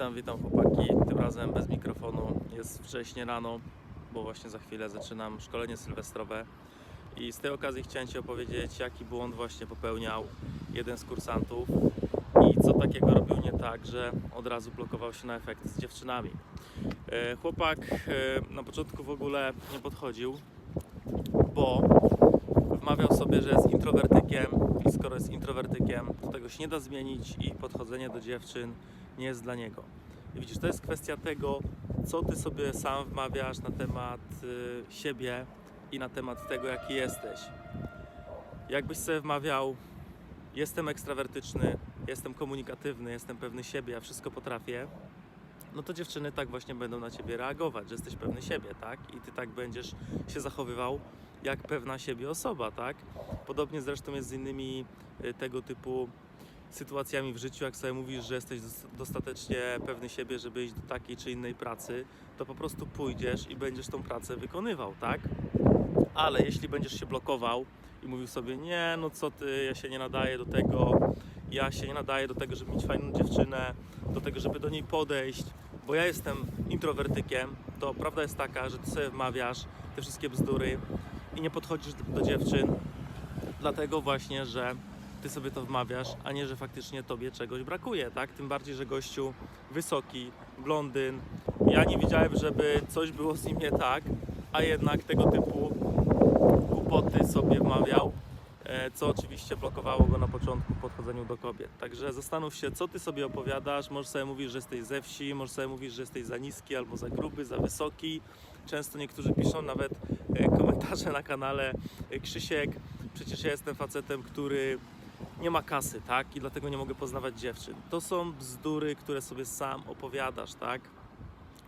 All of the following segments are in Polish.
Witam, witam chłopaki. Tym razem bez mikrofonu. Jest wcześnie rano, bo właśnie za chwilę zaczynam szkolenie sylwestrowe. I z tej okazji chciałem Ci opowiedzieć, jaki błąd właśnie popełniał jeden z kursantów i co takiego robił nie tak, że od razu blokował się na efekt z dziewczynami. E, Chłopak e, na początku w ogóle nie podchodził, bo wmawiał sobie, że jest introwertykiem i skoro jest introwertykiem, to tego się nie da zmienić i podchodzenie do dziewczyn nie jest dla niego. I widzisz, to jest kwestia tego, co ty sobie sam wmawiasz na temat y, siebie i na temat tego, jaki jesteś. Jakbyś sobie wmawiał, jestem ekstrawertyczny, jestem komunikatywny, jestem pewny siebie, ja wszystko potrafię, no to dziewczyny tak właśnie będą na ciebie reagować, że jesteś pewny siebie, tak? I ty tak będziesz się zachowywał jak pewna siebie osoba, tak? Podobnie zresztą jest z innymi y, tego typu sytuacjami w życiu, jak sobie mówisz, że jesteś dos- dostatecznie pewny siebie, żeby iść do takiej czy innej pracy, to po prostu pójdziesz i będziesz tą pracę wykonywał, tak? Ale jeśli będziesz się blokował i mówił sobie, nie, no co ty, ja się nie nadaję do tego, ja się nie nadaję do tego, żeby mieć fajną dziewczynę, do tego, żeby do niej podejść, bo ja jestem introwertykiem, to prawda jest taka, że ty sobie wmawiasz te wszystkie bzdury i nie podchodzisz do dziewczyn, dlatego właśnie, że ty sobie to wmawiasz, a nie, że faktycznie tobie czegoś brakuje, tak? Tym bardziej, że gościu wysoki, blondyn. Ja nie widziałem, żeby coś było z nim nie tak, a jednak tego typu głupoty sobie wmawiał, e, co oczywiście blokowało go na początku podchodzeniu do kobiet. Także zastanów się, co ty sobie opowiadasz. Może sobie mówisz, że jesteś ze wsi, może sobie mówisz, że jesteś za niski albo za gruby, za wysoki. Często niektórzy piszą nawet e, komentarze na kanale e, Krzysiek, przecież ja jestem facetem, który nie ma kasy, tak? I dlatego nie mogę poznawać dziewczyn. To są bzdury, które sobie sam opowiadasz, tak?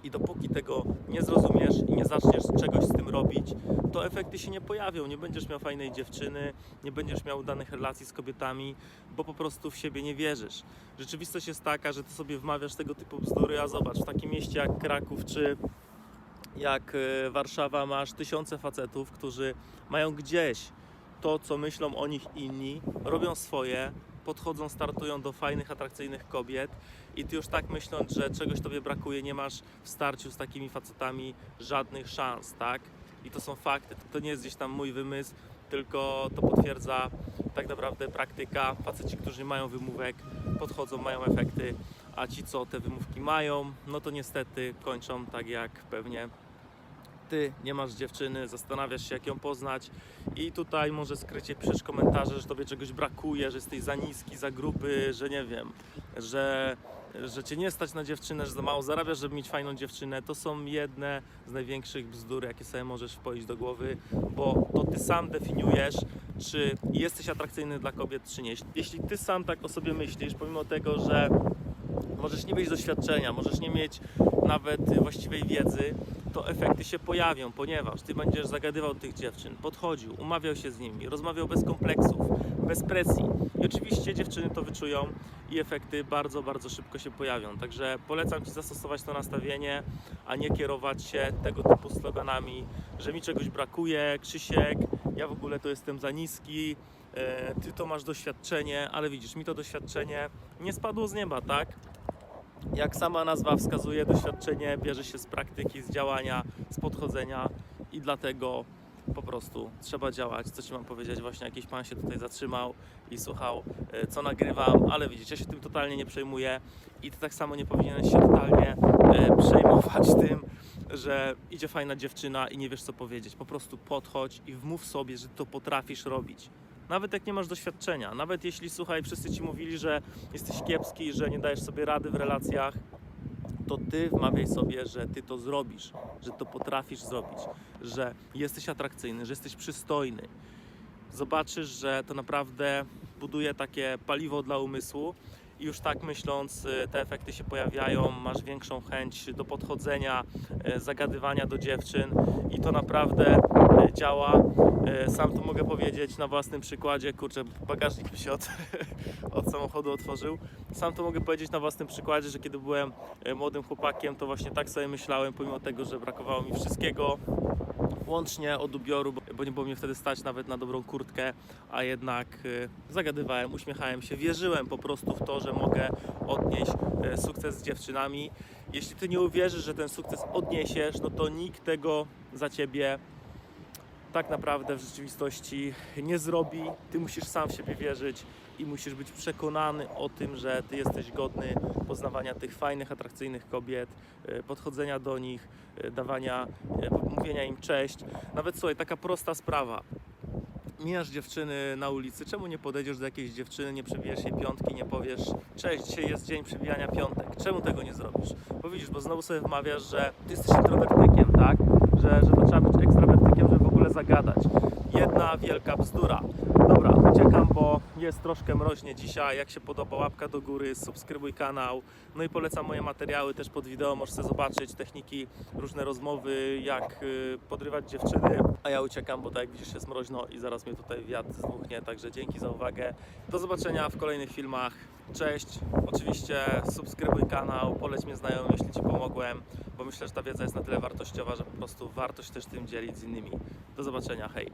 I dopóki tego nie zrozumiesz i nie zaczniesz czegoś z tym robić, to efekty się nie pojawią. Nie będziesz miał fajnej dziewczyny, nie będziesz miał udanych relacji z kobietami, bo po prostu w siebie nie wierzysz. Rzeczywistość jest taka, że ty sobie wmawiasz tego typu bzdury, a zobacz, w takim mieście jak Kraków czy jak e, Warszawa masz tysiące facetów, którzy mają gdzieś to, co myślą o nich inni, robią swoje, podchodzą, startują do fajnych, atrakcyjnych kobiet i ty już tak myśląc, że czegoś tobie brakuje, nie masz w starciu z takimi facetami żadnych szans, tak? I to są fakty, to nie jest gdzieś tam mój wymysł, tylko to potwierdza tak naprawdę praktyka. Faceci, którzy mają wymówek, podchodzą, mają efekty, a ci, co te wymówki mają, no to niestety kończą tak jak pewnie nie masz dziewczyny, zastanawiasz się jak ją poznać i tutaj może skrycie piszesz komentarze, że tobie czegoś brakuje, że jesteś za niski, za gruby, że nie wiem, że, że cię nie stać na dziewczynę, że za mało zarabiasz, żeby mieć fajną dziewczynę. To są jedne z największych bzdur, jakie sobie możesz wpoić do głowy, bo to ty sam definiujesz, czy jesteś atrakcyjny dla kobiet, czy nie. Jeśli ty sam tak o sobie myślisz, pomimo tego, że możesz nie mieć doświadczenia, możesz nie mieć nawet właściwej wiedzy, to efekty się pojawią, ponieważ ty będziesz zagadywał tych dziewczyn, podchodził, umawiał się z nimi, rozmawiał bez kompleksów, bez presji. I oczywiście dziewczyny to wyczują i efekty bardzo, bardzo szybko się pojawią. Także polecam ci zastosować to nastawienie, a nie kierować się tego typu sloganami, że mi czegoś brakuje, Krzysiek, ja w ogóle to jestem za niski, e, ty to masz doświadczenie, ale widzisz, mi to doświadczenie nie spadło z nieba, tak? Jak sama nazwa wskazuje, doświadczenie bierze się z praktyki, z działania, z podchodzenia i dlatego po prostu trzeba działać. Co Ci mam powiedzieć? Właśnie jakiś pan się tutaj zatrzymał i słuchał, e, co nagrywam, ale widzisz, ja się tym totalnie nie przejmuję i Ty tak samo nie powinieneś się totalnie e, przejmować tym, że idzie fajna dziewczyna i nie wiesz co powiedzieć. Po prostu podchodź i wmów sobie, że to potrafisz robić. Nawet jak nie masz doświadczenia, nawet jeśli słuchaj, wszyscy ci mówili, że jesteś kiepski, że nie dajesz sobie rady w relacjach, to ty wmawiaj sobie, że ty to zrobisz, że to potrafisz zrobić, że jesteś atrakcyjny, że jesteś przystojny. Zobaczysz, że to naprawdę buduje takie paliwo dla umysłu i już tak myśląc, y, te efekty się pojawiają, masz większą chęć do podchodzenia, y, zagadywania do dziewczyn i to naprawdę y, działa. Sam to mogę powiedzieć na własnym przykładzie, kurczę, bagażnik mi się od, od samochodu otworzył. Sam to mogę powiedzieć na własnym przykładzie, że kiedy byłem młodym chłopakiem, to właśnie tak sobie myślałem, pomimo tego, że brakowało mi wszystkiego, łącznie od ubioru, bo- nie było mnie wtedy stać nawet na dobrą kurtkę, a jednak y, zagadywałem, uśmiechałem się, wierzyłem po prostu w to, że mogę odnieść y, sukces z dziewczynami. Jeśli ty nie uwierzysz, że ten sukces odniesiesz, no to nikt tego za ciebie tak naprawdę w rzeczywistości nie zrobi. Ty musisz sam w siebie wierzyć i musisz być przekonany o tym, że ty jesteś godny poznawania tych fajnych, atrakcyjnych kobiet, y, podchodzenia do nich, y, dawania, y, mówienia im cześć. Nawet słuchaj, taka prosta sprawa. Mijasz dziewczyny na ulicy, czemu nie podejdziesz do jakiejś dziewczyny, nie przybijesz jej piątki, nie powiesz cześć, dzisiaj jest dzień przybijania piątek. Czemu tego nie zrobisz? Bo widzisz, bo znowu sobie wmawiasz, że ty jesteś introwertykiem, tak? Że, że to trzeba być ekstrawertykiem, zagadać. Jedna wielka bzdura. Dobra, uciekam, bo jest troszkę mroźnie dzisiaj. Jak się podoba, łapka do góry, subskrybuj kanał. No i polecam moje materiały też pod wideo. Możesz zobaczyć techniki, różne rozmowy, jak y, podrywać dziewczyny. A ja uciekam, bo tak jak widzisz jest mroźno i zaraz mnie tutaj wiatr zdmuchnie. Także dzięki za uwagę. Do zobaczenia w kolejnych filmach. Cześć. Oczywiście subskrybuj kanał, poleć mnie znajomym, jeśli Ci pomogłem, bo myślę, że ta wiedza jest na tyle wartościowa, że po prostu warto się też tym dzielić z innymi. Do zobaczenia, hej.